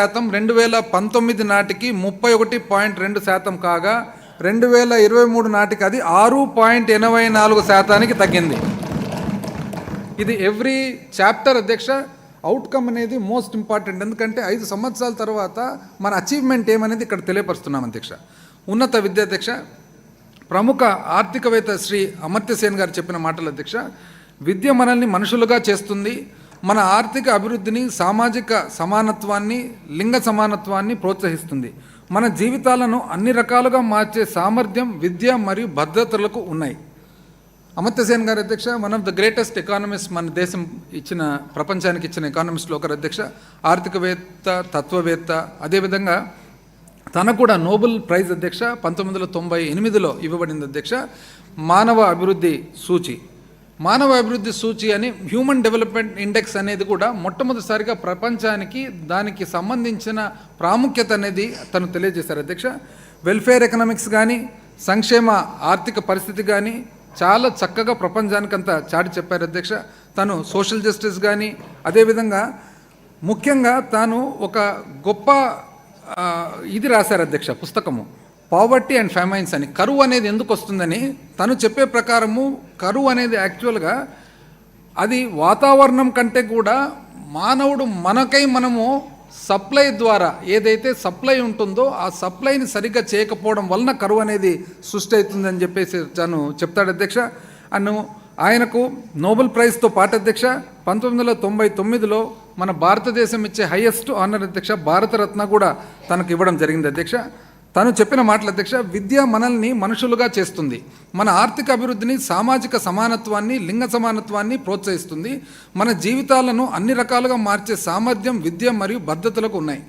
శాతం రెండు వేల పంతొమ్మిది నాటికి ముప్పై ఒకటి పాయింట్ రెండు శాతం కాగా రెండు వేల ఇరవై మూడు నాటికి అది ఆరు పాయింట్ ఎనభై నాలుగు శాతానికి తగ్గింది. ఇది ఎవ్రీ చాప్టర్ అధ్యక్ష అవుట్కమ్ అనేది మోస్ట్ ఇంపార్టెంట్ ఎందుకంటే ఐదు సంవత్సరాల తర్వాత మన అచీవ్మెంట్ ఏమనేది ఇక్కడ తెలియపరుస్తున్నాం అధ్యక్ష. ఉన్నత విద్యాధ్యక్ష ప్రముఖ ఆర్థికవేత్త శ్రీ అమర్త్యసేన్ గారు చెప్పిన మాటలు అధ్యక్ష విద్య మనల్ని మనుషులుగా చేస్తుంది. మన ఆర్థిక అభివృద్ధిని సామాజిక సమానత్వాన్ని లింగ సమానత్వాన్ని ప్రోత్సహిస్తుంది. మన జీవితాలను అన్ని రకాలుగా మార్చే సామర్థ్యం విద్య మరియు భద్రతలకు ఉన్నాయి. అమర్త్యసేన్ గారి అధ్యక్ష one of the greatest economist మన దేశం ఇచ్చిన ప్రపంచానికి ఇచ్చిన ఎకానమిస్ట్లో ఒకరు అధ్యక్ష ఆర్థికవేత్త తత్వవేత్త అదేవిధంగా తనకు కూడా నోబెల్ ప్రైజ్ అధ్యక్ష పంతొమ్మిది వందల తొంభై ఎనిమిదిలో ఇవ్వబడింది అధ్యక్ష మానవ అభివృద్ధి సూచి. మానవ అభివృద్ధి సూచి అని హ్యూమన్ డెవలప్మెంట్ ఇండెక్స్ అనేది కూడా మొట్టమొదటిసారిగా ప్రపంచానికి దానికి సంబంధించిన ప్రాముఖ్యత అనేది తను తెలియజేశారు. అధ్యక్ష వెల్ఫేర్ ఎకనామిక్స్ కానీ సంక్షేమ ఆర్థిక పరిస్థితి కానీ చాలా చక్కగా ప్రపంచానికంతా చాటి చెప్పారు అధ్యక్ష. తను సోషల్ జస్టిస్ కానీ అదేవిధంగా ముఖ్యంగా తాను ఒక గొప్ప ఇది రాశారు అధ్యక్ష పుస్తకము. పావర్టీ అండ్ ఫెమైన్స్ అని కరువు అనేది ఎందుకు వస్తుందని తను చెప్పే ప్రకారము కరువు అనేది యాక్చువల్గా అది వాతావరణం కంటే కూడా మానవుడు మనకై మనము సప్లై ద్వారా ఏదైతే సప్లై ఉంటుందో ఆ సప్లైని సరిగ్గా చేయకపోవడం వలన కరువు అనేది సృష్టి అవుతుందని చెప్పేసి తను చెప్తాడు అధ్యక్ష. అను ఆయనకు నోబెల్ ప్రైజ్తో పాటు అధ్యక్ష పంతొమ్మిది వందల తొంభై తొమ్మిదిలో మన భారతదేశం ఇచ్చే హయ్యెస్ట్ ఆనర్ అధ్యక్ష భారతరత్న కూడా తనకు ఇవ్వడం జరిగింది అధ్యక్ష. తను చెప్పిన మాటల అధ్యక్ష విద్య మనల్ని మనుషులుగా చేస్తుంది. మన ఆర్థిక అభివృద్ధిని సామాజిక సమానత్వాన్ని లింగ సమానత్వాన్ని ప్రోత్సహిస్తుంది. మన జీవితాలను అన్ని రకాలుగా మార్చే సామర్థ్యం విద్య మరియు భద్రతలకు ఉన్నాయి.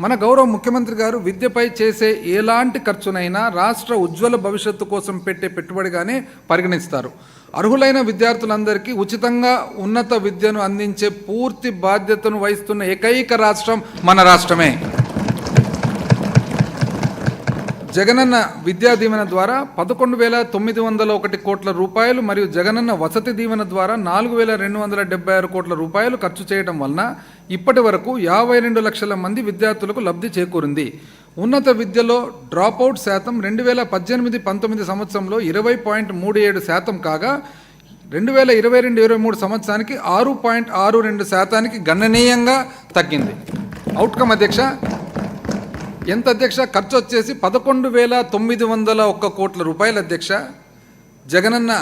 మన గౌరవ ముఖ్యమంత్రి గారు విద్యపై చేసే ఎలాంటి ఖర్చునైనా రాష్ట్ర ఉజ్వల భవిష్యత్తు కోసం పెట్టే పెట్టుబడిగానే పరిగణిస్తారు. అర్హులైన విద్యార్థులందరికీ ఉచితంగా ఉన్నత విద్యను అందించే పూర్తి బాధ్యతను వహిస్తున్న ఏకైక రాష్ట్రం మన రాష్ట్రమే. జగనన్న విద్యా దీవెన ద్వారా పదకొండు వేల తొమ్మిది వందల ఒకటి కోట్ల రూపాయలు మరియు జగనన్న వసతి దీవెన ద్వారా నాలుగు వేల రెండు వందల డెబ్బై ఆరు కోట్ల రూపాయలు ఖర్చు చేయడం వలన ఇప్పటి వరకు యాభై రెండు లక్షల మంది విద్యార్థులకు లబ్ధి చేకూరింది. ఉన్నత విద్యలో డ్రాపౌట్ శాతం రెండు వేల పద్దెనిమిది పంతొమ్మిది సంవత్సరంలో ఇరవై పాయింట్ మూడు ఏడు శాతం కాగా రెండు వేల ఇరవై రెండు ఇరవై మూడు సంవత్సరానికి ఆరు పాయింట్ ఆరు రెండు శాతానికి గణనీయంగా తగ్గింది. అవుట్కమ్ అధ్యక్ష ఎంత అధ్యక్ష? ఖర్చు వచ్చేసి పదకొండు వేల తొమ్మిది వందల ఒక్క కోట్ల రూపాయల అధ్యక్ష. జగనన్న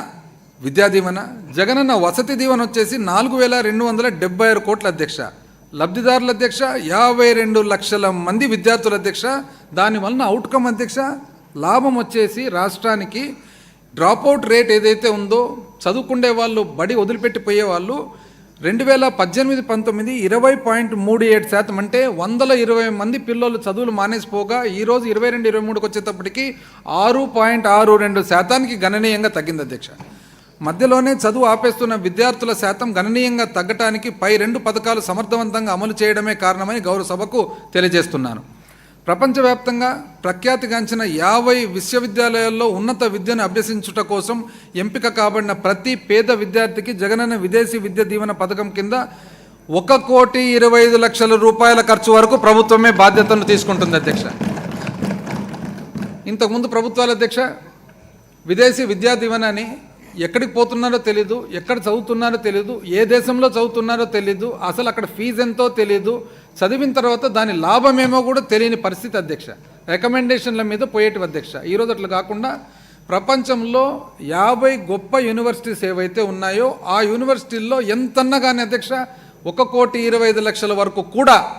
విద్యా దీవెన జగనన్న వసతి దీవెన వచ్చేసి నాలుగు వేల రెండు వందల డెబ్బై ఆరు కోట్ల అధ్యక్ష. లబ్ధిదారుల అధ్యక్ష యాభై రెండు లక్షల మంది విద్యార్థుల అధ్యక్ష. దాని వలన అవుట్కమ్ అధ్యక్ష లాభం వచ్చేసి రాష్ట్రానికి డ్రాపౌట్ రేట్ ఏదైతే ఉందో చదువుకుండే వాళ్ళు బడి వదిలిపెట్టిపోయే వాళ్ళు రెండు వేల పద్దెనిమిది పంతొమ్మిది ఇరవై పాయింట్ మూడు ఏడు శాతం అంటే వందల ఇరవై మంది పిల్లలు చదువులు మానేసిపోగా ఈరోజు ఇరవై రెండు ఇరవై మూడుకి వచ్చేటప్పటికి ఆరు పాయింట్ ఆరు రెండు శాతానికి గణనీయంగా తగ్గింది అధ్యక్ష. మధ్యలోనే చదువు ఆపేస్తున్న విద్యార్థుల శాతం గణనీయంగా తగ్గటానికి పై రెండు పథకాలు సమర్థవంతంగా అమలు చేయడమే కారణమని గౌరవ సభకు తెలియజేస్తున్నాను. ప్రపంచవ్యాప్తంగా ప్రఖ్యాతిగాంచిన యాభై విశ్వవిద్యాలయాల్లో ఉన్నత విద్యను అభ్యసించుట కోసం ఎంపిక కాబడిన ప్రతి పేద విద్యార్థికి జగనన్న విదేశీ విద్య దీవెన పథకం కింద ఒక కోటి ఇరవై ఐదు లక్షల రూపాయల ఖర్చు వరకు ప్రభుత్వమే బాధ్యతను తీసుకుంటుంది అధ్యక్ష. ఇంతకుముందు ప్రభుత్వాల అధ్యక్ష విదేశీ విద్యా దీవెన అని ఎక్కడికి పోతున్నారో తెలీదు ఎక్కడ చదువుతున్నారో తెలీదు ఏ దేశంలో చదువుతున్నారో తెలీదు అసలు అక్కడ ఫీజు ఎంతో తెలీదు. చదివిన తర్వాత దాని లాభమేమో కూడా తెలియని పరిస్థితి అధ్యక్ష. రికమెండేషన్ల మీద పోయేటి అధ్యక్ష. ఈరోజు అట్లా కాకుండా ప్రపంచంలో యాభై గొప్ప యూనివర్సిటీస్ ఏవైతే ఉన్నాయో ఆ యూనివర్సిటీల్లో ఎంతన్నా కానీ అధ్యక్ష ఒక కోటి ఇరవై ఐదు లక్షల వరకు కూడా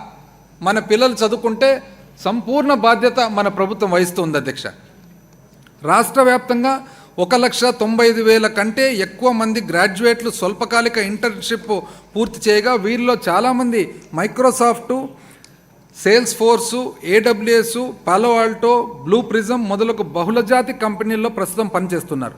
మన పిల్లలు చదువుకుంటే సంపూర్ణ బాధ్యత మన ప్రభుత్వం వహిస్తుంది అధ్యక్ష. రాష్ట్ర వ్యాప్తంగా ఒక లక్ష తొంభై ఐదు వేల కంటే ఎక్కువ మంది గ్రాడ్యుయేట్లు స్వల్పకాలిక ఇంటర్న్షిప్ పూర్తి చేయగా వీరిలో చాలామంది Microsoft sales force AWS Palo Alto Blue Prism మొదలగు బహుళజాతి కంపెనీల్లో ప్రస్తుతం పనిచేస్తున్నారు.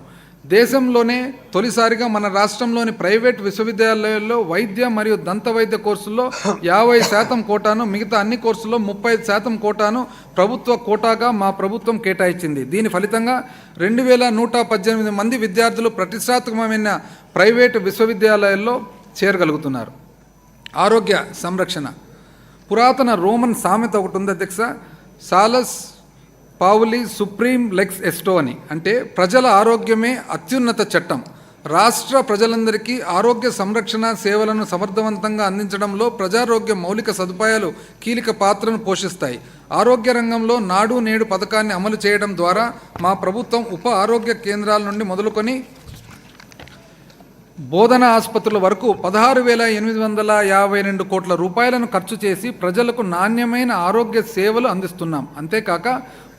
దేశంలోనే తొలిసారిగా మన రాష్ట్రంలోని ప్రైవేట్ విశ్వవిద్యాలయాల్లో వైద్య మరియు దంత వైద్య కోర్సుల్లో యాభై శాతం కోటాను మిగతా అన్ని కోర్సుల్లో ముప్పై శాతం కోటాను ప్రభుత్వ కోటాగా మా ప్రభుత్వం కేటాయించింది. దీని ఫలితంగా రెండు వేల నూట పద్దెనిమిది మంది విద్యార్థులు ప్రతిష్టాత్మకమైన ప్రైవేటు విశ్వవిద్యాలయాల్లో చేరగలుగుతున్నారు. ఆరోగ్య సంరక్షణ. పురాతన రోమన్ సామెత ఒకటి ఉంది అధ్యక్ష. సాలస్ పావులి సుప్రీం లెక్స్ ఎస్టో అని. అంటే ప్రజల ఆరోగ్యమే అత్యున్నత చట్టం. రాష్ట్ర ప్రజలందరికీ ఆరోగ్య సంరక్షణ సేవలను సమర్థవంతంగా అందించడంలో ప్రజారోగ్య మౌలిక సదుపాయాలు కీలక పాత్రను పోషిస్తాయి. ఆరోగ్య రంగంలో నాడు నేడు పథకాన్ని అమలు చేయడం ద్వారా మా ప్రభుత్వం ఉప ఆరోగ్య కేంద్రాల నుండి మొదలుకొని బోధన ఆసుపత్రుల వరకు పదహారు వేల ఎనిమిది వందల యాభై రెండు కోట్ల రూపాయలను ఖర్చు చేసి ప్రజలకు నాణ్యమైన ఆరోగ్య సేవలు అందిస్తున్నాం. అంతేకాక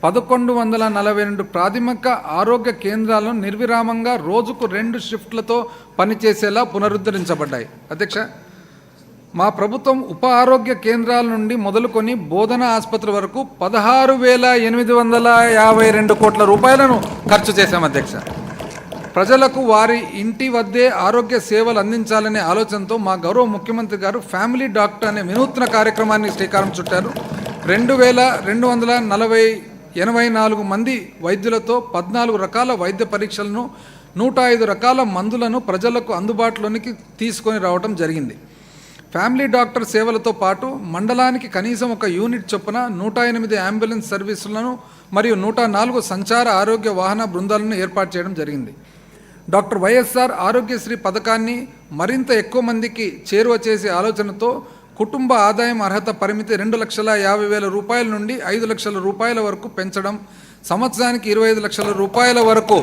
పదకొండు వందల నలభై రెండు ప్రాథమిక ఆరోగ్య కేంద్రాలను నిర్విరామంగా రోజుకు రెండు షిఫ్ట్లతో పనిచేసేలా పునరుద్ధరించబడ్డాయి. అధ్యక్ష మా ప్రభుత్వం ఉప ఆరోగ్య కేంద్రాల నుండి మొదలుకొని బోధన ఆసుపత్రి వరకు పదహారు వేల ఎనిమిది వందల యాభై రెండు కోట్ల రూపాయలను ఖర్చు చేశాం అధ్యక్ష. ప్రజలకు వారి ఇంటి వద్దే ఆరోగ్య సేవలు అందించాలనే ఆలోచనతో మా గౌరవ ముఖ్యమంత్రి గారు ఫ్యామిలీ డాక్టర్ అనే వినూత్న కార్యక్రమాన్ని శ్రీకారం చుట్టారు. రెండు వేల రెండు వందల నలభై ఎనభై నాలుగు మంది వైద్యులతో పద్నాలుగు రకాల వైద్య పరీక్షలను నూట ఐదు రకాల మందులను ప్రజలకు అందుబాటులోనికి తీసుకొని రావడం జరిగింది. ఫ్యామిలీ డాక్టర్ సేవలతో పాటు మండలానికి కనీసం ఒక యూనిట్ చొప్పున నూట ఎనిమిది అంబులెన్స్ సర్వీసులను మరియు నూట నాలుగు సంచార ఆరోగ్య వాహన బృందాలను ఏర్పాటు చేయడం జరిగింది. డాక్టర్ వైఎస్ఆర్ ఆరోగ్యశ్రీ పథకాన్ని మరింత ఎక్కువ మందికి చేరువ చేసే ఆలోచనతో కుటుంబ ఆదాయం అర్హత పరిమితి రెండు లక్షల యాభై వేల రూపాయల నుండి ఐదు లక్షల రూపాయల వరకు పెంచడం. సంవత్సరానికి ఇరవై ఐదు లక్షల రూపాయల వరకు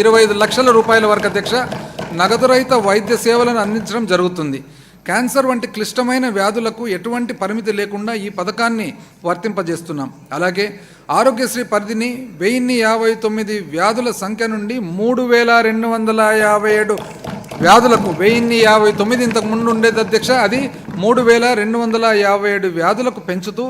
ఇరవై ఐదు లక్షల రూపాయల వరకు అధ్యక్ష నగదురహిత వైద్య సేవలను అందించడం జరుగుతుంది. క్యాన్సర్ వంటి క్లిష్టమైన వ్యాధులకు ఎటువంటి పరిమితి లేకుండా ఈ పథకాన్ని వర్తింపజేస్తున్నాం. అలాగే ఆరోగ్యశ్రీ పరిధిని వెయ్యిన్ని యాభై తొమ్మిది వ్యాధుల సంఖ్య నుండి మూడు వేల రెండు వందల యాభై ఏడు వ్యాధులకు వెయ్యిన్ని యాభై తొమ్మిది ఇంతకు ముందు ఉండేది అధ్యక్ష. అది మూడు వేల రెండు వందల యాభై ఏడు వ్యాధులకు పెంచుతూ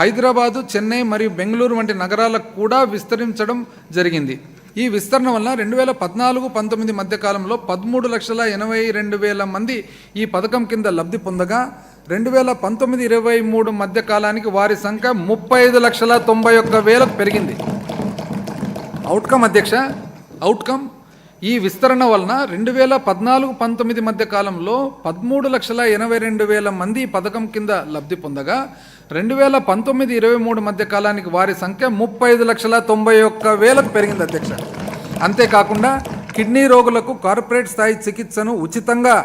హైదరాబాదు చెన్నై మరియు బెంగళూరు వంటి నగరాలకు కూడా విస్తరించడం జరిగింది. ఈ విస్తరణ వల్ల రెండు వేల పద్నాలుగు పంతొమ్మిది మధ్య కాలంలో పదమూడు లక్షల ఎనభై రెండు వేల మంది ఈ పథకం కింద లబ్ధి పొందగా రెండు వేల పంతొమ్మిది ఇరవై మూడు మధ్య కాలానికి వారి సంఖ్య ముప్పై ఐదు లక్షల తొంభై ఒక్క వేలకు పెరిగింది. అవుట్కమ్ అధ్యక్ష అవుట్కమ్ ఈ విస్తరణ వలన రెండు వేల పద్నాలుగు పంతొమ్మిది మధ్య కాలంలో పదమూడు లక్షల ఎనభై రెండు వేల మంది ఈ పథకం కింద లబ్ధి పొందగా రెండు వేల పంతొమ్మిది ఇరవై మూడు మధ్య కాలానికి వారి సంఖ్య ముప్పై ఐదు లక్షల తొంభై ఒక్క వేలకు పెరిగింది అధ్యక్ష. అంతేకాకుండా కిడ్నీ రోగులకు కార్పొరేట్ స్థాయి చికిత్సను ఉచితంగా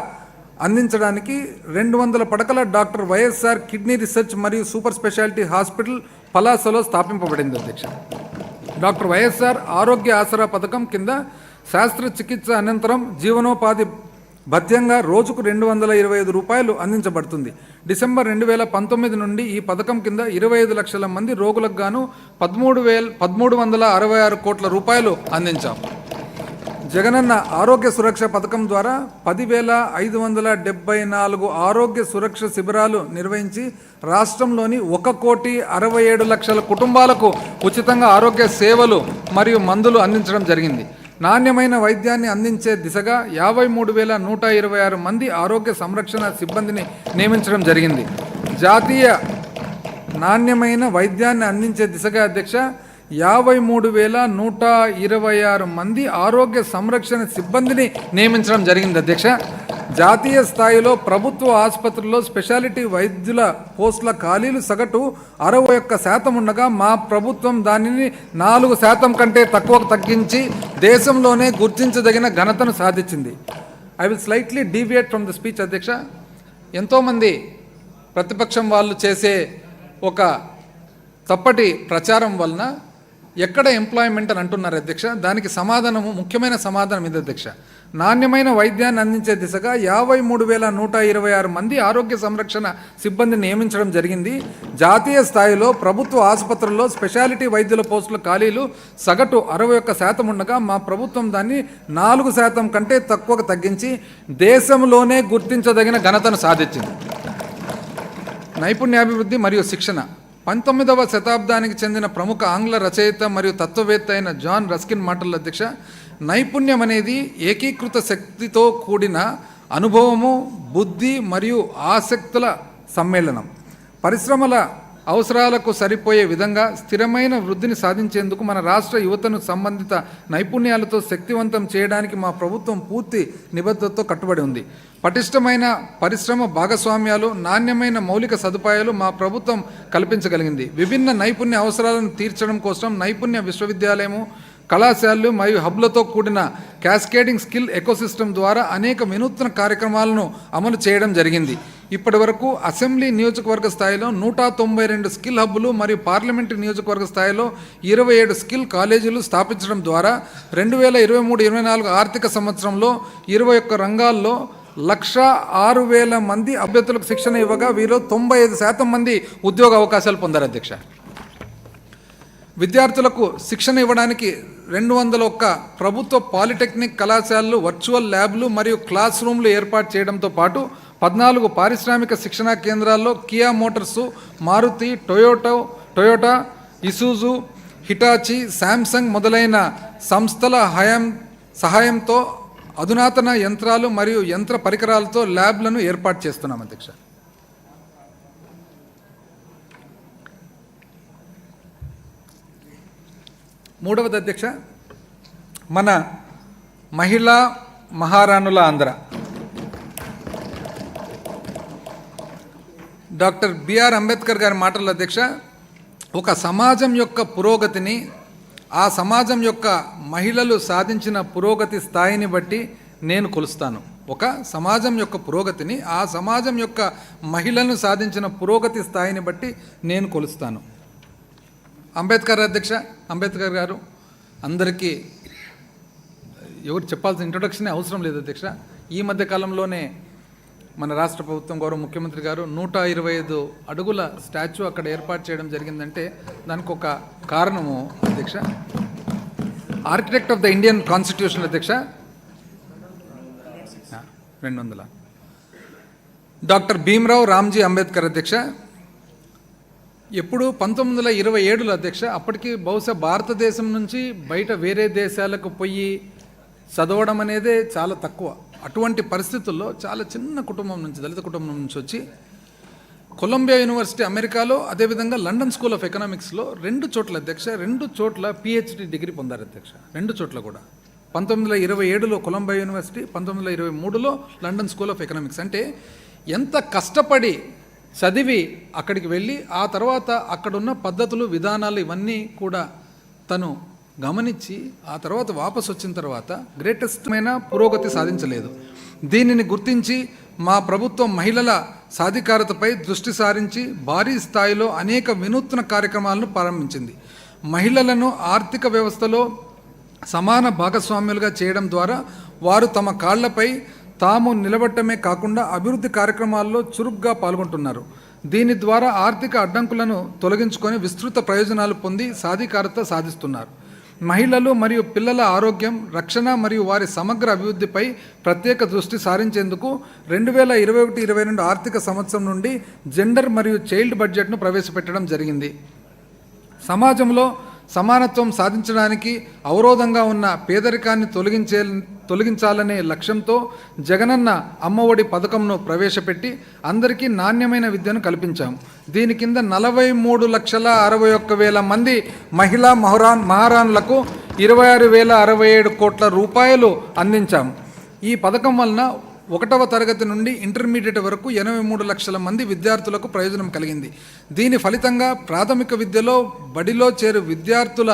అందించడానికి రెండు వందల పడకల డాక్టర్ వైఎస్ఆర్ కిడ్నీ రీసెర్చ్ మరియు సూపర్ స్పెషాలిటీ హాస్పిటల్ పలాసలో స్థాపింపబడింది అధ్యక్ష. డాక్టర్ వైఎస్ఆర్ ఆరోగ్య ఆసరా పథకం కింద శాస్త్రచికిత్స అనంతరం జీవనోపాధి భత్యంగా రోజుకు రెండు వందల ఇరవై ఐదు రూపాయలు అందించబడుతుంది. డిసెంబర్ రెండు వేల పంతొమ్మిది నుండి ఈ పథకం కింద ఇరవై ఐదు లక్షల మంది రోగులకు గాను పదమూడు వేల పదమూడు వందల అరవై ఆరు కోట్ల రూపాయలు అందించాం. జగనన్న ఆరోగ్య సురక్ష పథకం ద్వారా పదివేల ఐదు వందల డెబ్బై నాలుగు ఆరోగ్య సురక్ష శిబిరాలు నిర్వహించి రాష్ట్రంలోని ఒక కోటి అరవై ఏడు లక్షల కుటుంబాలకు ఉచితంగా ఆరోగ్య సేవలు మరియు మందులు అందించడం జరిగింది. నాణ్యమైన వైద్యాన్ని అందించే దిశగా యాభై మూడు వేల నూట ఇరవై ఆరు మంది ఆరోగ్య సంరక్షణ సిబ్బందిని నియమించడం జరిగింది. జాతీయ నాణ్యమైన వైద్యాన్ని అందించే దిశగా అధ్యక్ష యాభై మూడు వేల నూట ఇరవై ఆరు మంది ఆరోగ్య సంరక్షణ సిబ్బందిని నియమించడం జరిగింది అధ్యక్ష. జాతీయ స్థాయిలో ప్రభుత్వ ఆసుపత్రుల్లో స్పెషాలిటీ వైద్యుల పోస్టుల ఖాళీలు సగటు అరవై ఒక్క శాతం ఉండగా మా ప్రభుత్వం దానిని నాలుగు శాతం కంటే తక్కువకు తగ్గించి దేశంలోనే గుర్తించదగిన ఘనతను సాధించింది. I will slightly deviate from the speech అధ్యక్ష. ఎంతోమంది ప్రతిపక్షం వాళ్ళు చేసే ఒక తప్పటి ప్రచారం వలన ఎక్కడ ఎంప్లాయ్మెంట్ అని అంటున్నారు అధ్యక్ష? దానికి సమాధానము ముఖ్యమైన సమాధానం ఇది అధ్యక్ష. నాణ్యమైన వైద్యాన్ని అందించే దిశగా యాభై మూడు వేల నూట ఇరవై ఆరు మంది ఆరోగ్య సంరక్షణ సిబ్బందిని నియమించడం జరిగింది. జాతీయ స్థాయిలో ప్రభుత్వ ఆసుపత్రుల్లో స్పెషాలిటీ వైద్యుల పోస్టుల ఖాళీలు సగటు అరవై ఒక్క శాతం ఉండగా మా ప్రభుత్వం దాన్ని నాలుగు శాతం కంటే తక్కువకు తగ్గించి దేశంలోనే గుర్తించదగిన ఘనతను సాధించింది. నైపుణ్యాభివృద్ధి మరియు శిక్షణ. పంతొమ్మిదవ శతాబ్దానికి చెందిన ప్రముఖ ఆంగ్ల రచయిత మరియు తత్వవేత్త అయిన జాన్ రస్కిన్ మాటల అధ్యక్ష నైపుణ్యం అనేది ఏకీకృత శక్తితో కూడిన అనుభవము బుద్ధి మరియు ఆసక్తుల సమ్మేళనం. పరిశ్రమల అవసరాలకు సరిపోయే విధంగా స్థిరమైన వృద్ధిని సాధించేందుకు మన రాష్ట్ర యువతను సంబంధిత నైపుణ్యాలతో శక్తివంతం చేయడానికి మా ప్రభుత్వం పూర్తి నిబద్ధతతో కట్టుబడి ఉంది. పటిష్టమైన పరిశ్రమ భాగస్వామ్యాలు నాణ్యమైన మౌలిక సదుపాయాలు మా ప్రభుత్వం కల్పించగలిగింది. విభిన్న నైపుణ్య అవసరాలను తీర్చడం కోసం నైపుణ్య విశ్వవిద్యాలయము కళాశాలలు మరియు హబ్లతో కూడిన క్యాస్కేడింగ్ స్కిల్ ఎకోసిస్టమ్ ద్వారా అనేక వినూత్న కార్యక్రమాలను అమలు చేయడం జరిగింది. ఇప్పటి వరకు అసెంబ్లీ నియోజకవర్గ స్థాయిలో నూట తొంభై రెండు స్కిల్ హబ్బులు మరియు పార్లమెంటరీ నియోజకవర్గ స్థాయిలో ఇరవై ఏడు స్కిల్ కాలేజీలు స్థాపించడం ద్వారా రెండు వేల ఇరవై మూడు ఇరవై నాలుగు ఆర్థిక సంవత్సరంలో ఇరవై ఒక్క రంగాల్లో లక్ష ఆరు వేల మంది అభ్యర్థులకు శిక్షణ ఇవ్వగా వీరిలో తొంభై ఐదు శాతం మంది ఉద్యోగ అవకాశాలు పొందారు అధ్యక్ష. విద్యార్థులకు శిక్షణ ఇవ్వడానికి రెండు వందల ఒక్క ప్రభుత్వ పాలిటెక్నిక్ కళాశాలలు వర్చువల్ ల్యాబ్లు మరియు క్లాస్ రూమ్లు ఏర్పాటు చేయడంతో పాటు పద్నాలుగు పారిశ్రామిక శిక్షణా కేంద్రాల్లో Kia motors Maruti Toyota Toyota Isuzu Hitachi Samsung మొదలైన సంస్థల హయాం సహాయంతో అధునాతన యంత్రాలు మరియు యంత్ర పరికరాలతో ల్యాబ్లను ఏర్పాటు చేస్తున్నాం అధ్యక్ష. మూడవది అధ్యక్ష మన మహిళా మహారాణుల ఆంధ్ర. డాక్టర్ బిఆర్ అంబేద్కర్ గారి మాటల అధ్యక్ష ఒక సమాజం యొక్క పురోగతిని ఆ సమాజం యొక్క మహిళలు సాధించిన పురోగతి స్థాయిని బట్టి నేను కొలుస్తాను. ఒక సమాజం యొక్క పురోగతిని ఆ సమాజం యొక్క మహిళలను సాధించిన పురోగతి స్థాయిని బట్టి నేను కొలుస్తాను. అంబేద్కర్ అధ్యక్ష అంబేద్కర్ గారు అందరికీ ఎవరు చెప్పాల్సిన ఇంట్రొడక్షనే అవసరం లేదు అధ్యక్ష. ఈ మధ్య కాలంలోనే మన రాష్ట్ర ప్రభుత్వం గౌరవ ముఖ్యమంత్రి గారు నూట ఇరవై ఐదు అడుగుల స్టాచ్యూ అక్కడ ఏర్పాటు చేయడం జరిగిందంటే దానికి ఒక కారణము అధ్యక్ష. Architect of the Indian constitution అధ్యక్ష. రెండు వందల. డాక్టర్ భీమ్రావు రామ్జీ అంబేద్కర్ అధ్యక్ష. ఎప్పుడు పంతొమ్మిది వందల ఇరవై ఏడులో అధ్యక్ష అప్పటికి బహుశా భారతదేశం నుంచి బయట వేరే దేశాలకు పోయి చదవడం అనేదే చాలా తక్కువ. అటువంటి పరిస్థితుల్లో చాలా చిన్న కుటుంబం నుంచి దళిత కుటుంబం నుంచి వచ్చి కొలంబియా యూనివర్సిటీ అమెరికాలో అదేవిధంగా లండన్ స్కూల్ ఆఫ్ ఎకనామిక్స్లో రెండు చోట్ల అధ్యక్ష రెండు చోట్ల పిహెచ్డి డిగ్రీ పొందారు అధ్యక్ష. రెండు చోట్ల కూడా. పంతొమ్మిది వందల ఇరవై ఏడులో కొలంబియా యూనివర్సిటీ పంతొమ్మిది వందల ఇరవై మూడులో లండన్ స్కూల్ ఆఫ్ ఎకనామిక్స్. అంటే ఎంత కష్టపడి చదివి అక్కడికి వెళ్ళి ఆ తర్వాత అక్కడున్న పద్ధతులు విధానాలు ఇవన్నీ కూడా తను గమనించి ఆ తర్వాత వాపసు వచ్చిన తర్వాత గ్రేటెస్ట్మైన పురోగతి సాధించలేదు. దీనిని గుర్తించి మా ప్రభుత్వం మహిళల సాధికారతపై దృష్టి సారించి భారీ స్థాయిలో అనేక వినూత్న కార్యక్రమాలను ప్రారంభించింది. మహిళలను ఆర్థిక వ్యవస్థలో సమాన భాగస్వామ్యులుగా చేయడం ద్వారా వారు తమ కాళ్ళపై తాము నిలబడటమే కాకుండా అభివృద్ధి కార్యక్రమాల్లో చురుగ్గా పాల్గొంటున్నారు. దీని ద్వారా ఆర్థిక అడ్డంకులను తొలగించుకొని విస్తృత ప్రయోజనాలు పొంది సాధికారత సాధిస్తున్నారు. మహిళలు మరియు పిల్లల ఆరోగ్యం రక్షణ మరియు వారి సమగ్ర అభివృద్ధిపై ప్రత్యేక దృష్టి సారించేందుకు రెండు వేల ఇరవై ఒకటి ఇరవై రెండు ఆర్థిక సంవత్సరం నుండి జెండర్ మరియు చైల్డ్ బడ్జెట్ను ప్రవేశపెట్టడం జరిగింది. సమాజంలో సమానత్వం సాధించడానికి అవరోధంగా ఉన్న పేదరికాన్ని తొలగించే తొలగించాలనే లక్ష్యంతో జగనన్న అమ్మఒడి పథకంను ప్రవేశపెట్టి అందరికీ నాణ్యమైన విద్యను కల్పించాం. దీని కింద నలభై మూడు లక్షల అరవై ఒక్క వేల మంది మహిళా మహరాన్ మహారాన్లకు ఇరవై ఆరు వేల అరవై ఏడు కోట్ల రూపాయలు అందించాం. ఈ పథకం వలన ఒకటవ తరగతి నుండి ఇంటర్మీడియట్ వరకు ఎనభై మూడు లక్షల మంది విద్యార్థులకు ప్రయోజనం కలిగింది. దీని ఫలితంగా ప్రాథమిక విద్యలో బడిలో చేరు విద్యార్థుల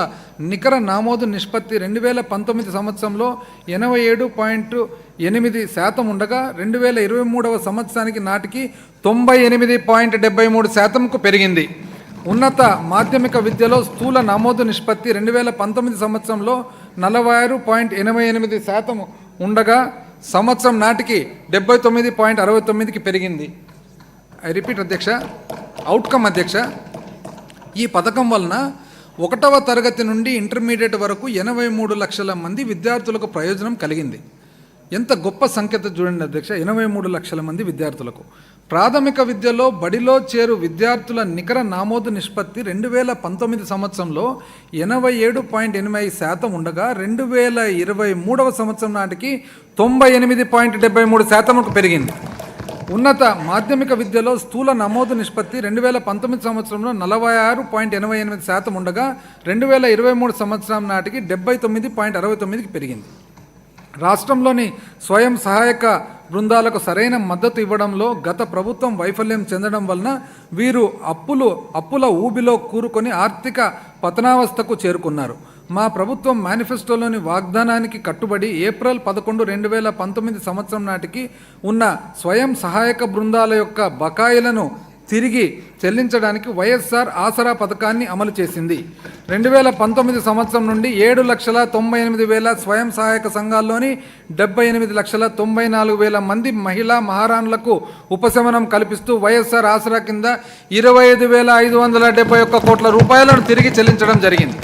నికర నామోదు నిష్పత్తి రెండు వేల పంతొమ్మిది సంవత్సరంలో ఎనభై ఏడు పాయింట్ ఎనిమిది శాతం ఉండగా రెండు వేల ఇరవై మూడవ సంవత్సరానికి నాటికి తొంభై ఎనిమిది పాయింట్ డెబ్బై మూడు శాతంకు పెరిగింది. ఉన్నత మాధ్యమిక విద్యలో స్థూల నమోదు నిష్పత్తి రెండు వేల పంతొమ్మిది సంవత్సరంలో నలభై ఆరు పాయింట్ ఎనభై ఎనిమిది శాతం ఉండగా సంవత్సరం నాటికి డెబ్బై తొమ్మిది పాయింట్ అరవై తొమ్మిదికి పెరిగింది. ఐ రిపీట్ అధ్యక్ష అవుట్కమ్ అధ్యక్ష ఈ పథకం వలన ఒకటవ తరగతి నుండి ఇంటర్మీడియట్ వరకు ఎనభై మూడు లక్షల మంది విద్యార్థులకు ప్రయోజనం కలిగింది. ఎంత గొప్ప సంఖ్యత చూడండి అధ్యక్ష ఎనభై మూడు లక్షల మంది విద్యార్థులకు. ప్రాథమిక విద్యలో బడిలో చేరు విద్యార్థుల నికర నామోదు నిష్పత్తి రెండు వేల పంతొమ్మిది సంవత్సరంలో ఎనభై ఏడు పాయింట్ ఎనిమిది శాతం ఉండగా రెండు వేల ఇరవై మూడవ సంవత్సరం నాటికి తొంభై ఎనిమిది పాయింట్ డెబ్బై మూడు శాతంకు పెరిగింది. ఉన్నత మాధ్యమిక విద్యలో స్థూల నమోదు నిష్పత్తి రెండు వేల పంతొమ్మిది సంవత్సరంలో నలభై ఆరు పాయింట్ ఎనభై ఎనిమిది శాతం ఉండగా రెండు వేల ఇరవై మూడు సంవత్సరం నాటికి డెబ్బై తొమ్మిది పాయింట్ అరవై తొమ్మిదికి పెరిగింది. రాష్ట్రంలోని స్వయం సహాయక బృందాలకు సరైన మద్దతు ఇవ్వడంలో గత ప్రభుత్వం వైఫల్యం చెందడం వలన వీరు అప్పులు అప్పుల ఊబిలో కూరుకొని ఆర్థిక పతనావస్థకు చేరుకున్నారు. మా ప్రభుత్వం మేనిఫెస్టోలోని వాగ్దానానికి కట్టుబడి ఏప్రిల్ పదకొండు రెండు వేల పంతొమ్మిది సంవత్సరం నాటికి ఉన్న స్వయం సహాయక బృందాల యొక్క బకాయిలను తిరిగి చెల్లించడానికి వైఎస్ఆర్ ఆసరా పథకాన్ని అమలు చేసింది. రెండు వేల పంతొమ్మిది సంవత్సరం నుండి ఏడు లక్షల తొంభై ఎనిమిది వేల స్వయం సహాయక సంఘాల్లోని డెబ్బై ఎనిమిది లక్షల తొంభై నాలుగు వేల మంది మహిళా మహారాణులకు ఉపశమనం కల్పిస్తూ వైఎస్ఆర్ ఆసరా కింద ఇరవై ఐదు వేల ఐదు వందల డెబ్బై ఒక్క కోట్ల రూపాయలను తిరిగి చెల్లించడం జరిగింది.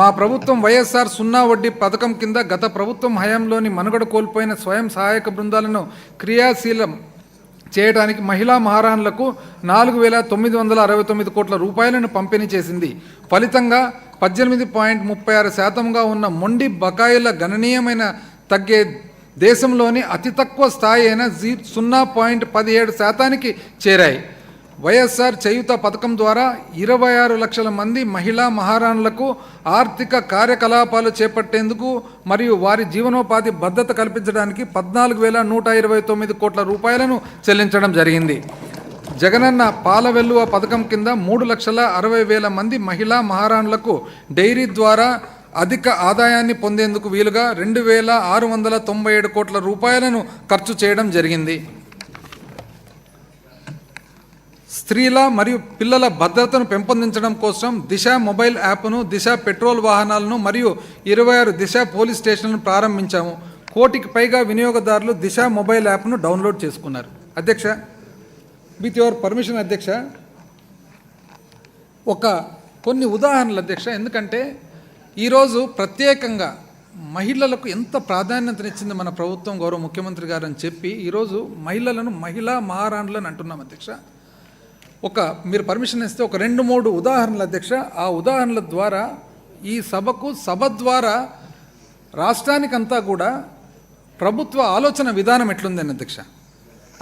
మా ప్రభుత్వం వైఎస్ఆర్ సున్నా వడ్డీ పథకం కింద గత ప్రభుత్వం హయాంలోని మనుగడ కోల్పోయిన స్వయం సహాయక బృందాలను క్రియాశీలం చేయడానికి మహిళా మహారాణులకు నాలుగు వేల తొమ్మిది వందల అరవై తొమ్మిది కోట్ల రూపాయలను పంపిణీ చేసింది. ఫలితంగా పద్దెనిమిది పాయింట్ ముప్పై ఆరు శాతంగా ఉన్న మొండి బకాయిల గణనీయమైన తగ్గే దేశంలోని అతి తక్కువ స్థాయి అయిన జీ సున్నా పాయింట్ పదిహేడు శాతానికి చేరాయి. వైఎస్ఆర్ చేయుత పథకం ద్వారా ఇరవై ఆరు లక్షల మంది మహిళా మహారాణులకు ఆర్థిక కార్యకలాపాలు చేపట్టేందుకు మరియు వారి జీవనోపాధి భద్రత కల్పించడానికి పద్నాలుగు వేల నూట ఇరవై తొమ్మిది కోట్ల రూపాయలను చెల్లించడం జరిగింది. జగనన్న పాల వెల్లువ పథకం కింద మూడు లక్షల అరవై వేల మంది మహిళా మహారాణులకు డైరీ ద్వారా అధిక ఆదాయాన్ని పొందేందుకు వీలుగా రెండు వేల ఆరు వందల తొంభై ఏడు కోట్ల రూపాయలను ఖర్చు చేయడం జరిగింది. స్త్రీల మరియు పిల్లల భద్రతను పెంపొందించడం కోసం దిశ మొబైల్ యాప్ను దిశ పెట్రోల్ వాహనాలను మరియు ఇరవై ఆరు దిశ పోలీస్ స్టేషన్లను ప్రారంభించాము. కోటికి పైగా వినియోగదారులు దిశ మొబైల్ యాప్ను డౌన్లోడ్ చేసుకున్నారు. అధ్యక్ష విత్ యువర్ పర్మిషన్ అధ్యక్ష ఒక కొన్ని ఉదాహరణలు అధ్యక్ష. ఎందుకంటే ఈరోజు ప్రత్యేకంగా మహిళలకు ఎంత ప్రాధాన్యతనిచ్చింది మన ప్రభుత్వం గౌరవ ముఖ్యమంత్రి గారు అని చెప్పి ఈరోజు మహిళలను మహిళా మహారాణులను అంటున్నాం అధ్యక్ష. ఒక మీరు పర్మిషన్ ఇస్తే ఒక రెండు మూడు ఉదాహరణలు అధ్యక్ష. ఆ ఉదాహరణల ద్వారా ఈ సభకు సభ ద్వారా రాష్ట్రానికంతా కూడా ప్రభుత్వ ఆలోచన విధానం ఎట్లుందని అధ్యక్ష.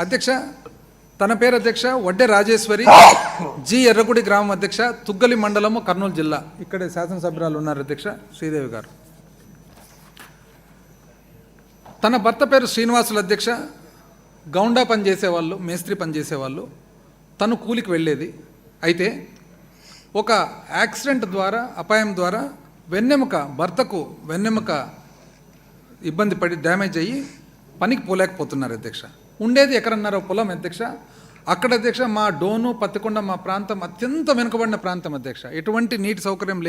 అధ్యక్ష తన పేరు అధ్యక్ష వడ్డే రాజేశ్వరి జి ఎర్రగుడి గ్రామం అధ్యక్ష తుగ్గలి మండలము కర్నూలు జిల్లా. ఇక్కడే శాసనసభ్యురాలు ఉన్నారు అధ్యక్ష శ్రీదేవి గారు. తన భర్త పేరు శ్రీనివాసులు అధ్యక్ష. గౌండా పనిచేసేవాళ్ళు మేస్త్రి పనిచేసేవాళ్ళు. తను కూలికి వెళ్ళేది. అయితే ఒక యాక్సిడెంట్ ద్వారా అపాయం ద్వారా వెన్నెముక భర్తకు వెన్నెముక ఇబ్బంది పడి డ్యామేజ్ అయ్యి పనికి పోలేకపోతున్నారు అధ్యక్ష. ఉండేది ఎక్కడన్నారో పొలం అధ్యక్ష. అక్కడ అధ్యక్ష మా డోను పత్తికొండ మా ప్రాంతం అత్యంత వెనుకబడిన ప్రాంతం అధ్యక్ష. ఎటువంటి నీటి సౌకర్యం లేదు